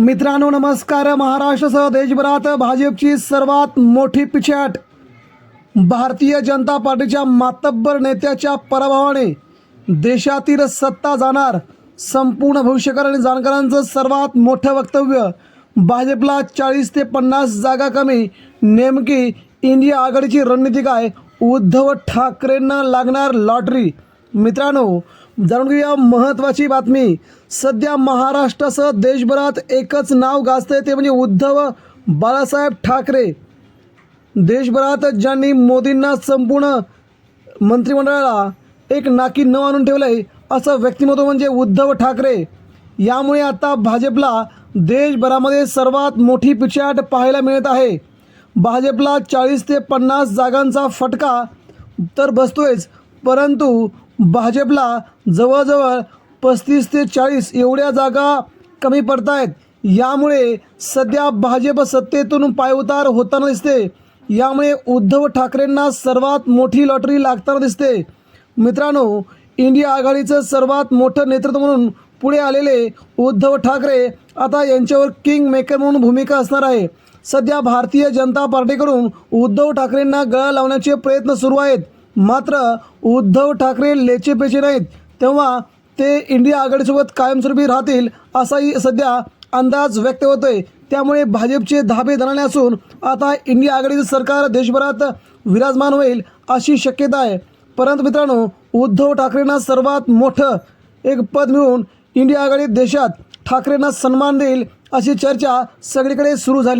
मित्रांनो नमस्कार. महाराष्ट्रसह देशभरात भाजपची सर्वात मोठी पिछाट. भारतीय जनता पार्टीच्या मातब्बर नेत्याच्या पराभवाने देशातील सत्ता जाणार संपूर्ण भविष्यकार आणि जाणकारांचं सर्वात मोठं वक्तव्य. भाजपला चाळीस ते पन्नास जागा कमी. नेमकी इंडिया आघाडीची रणनीती काय? उद्धव ठाकरेंना लागणार लॉटरी. मित्रांनो जाणून घेऊया महत्त्वाची बातमी. सध्या महाराष्ट्रासह देशभरात एकच नाव गाजतंय ते म्हणजे उद्धव बाळासाहेब ठाकरे. देशभरात ज्यांनी मोदींना संपूर्ण मंत्रिमंडळाला एक नाकी न आणून ठेवलं आहे असं व्यक्तिमत्व म्हणजे उद्धव ठाकरे. यामुळे आता भाजपला देशभरामध्ये सर्वात मोठी पिछाट पाहायला मिळत आहे. भाजपला चाळीस ते पन्नास जागांचा फटका तर बसतोयच परंतु भाजपला जवळजवळ पस्तीस ते चाळीस एवढ्या जागा कमी पडत आहेत यामुळे सध्या भाजप सत्तेतून पायउतार होताना दिसते. यामुळे उद्धव ठाकरेंना सर्वात मोठी लॉटरी लागताना दिसते. मित्रांनो इंडिया आघाडीचं सर्वात मोठं नेतृत्व म्हणून पुढे आलेले उद्धव ठाकरे आता यांच्यावर किंग मेकर म्हणून भूमिका असणार आहे. सध्या भारतीय जनता पार्टीकडून उद्धव ठाकरेंना गळा लावण्याचे प्रयत्न सुरू आहेत. मात्र उद्धव ठाकरे लेचेपेचे नाहीत. तेव्हा ते इंडिया आघाडीसोबत कायमस्वरूपी राहतील असाही सध्या अंदाज व्यक्त होतोय. त्यामुळे भाजपचे धाबे धनाने असून आता इंडिया आघाडीचं सरकार देशभरात विराजमान होईल अशी शक्यता आहे. परंतु मित्रांनो उद्धव ठाकरेंना सर्वात मोठं एक पद मिळून इंडिया आघाडी देशात ठाकरेंना सन्मान देईल अशी चर्चा सगळीकडे सुरू झाली.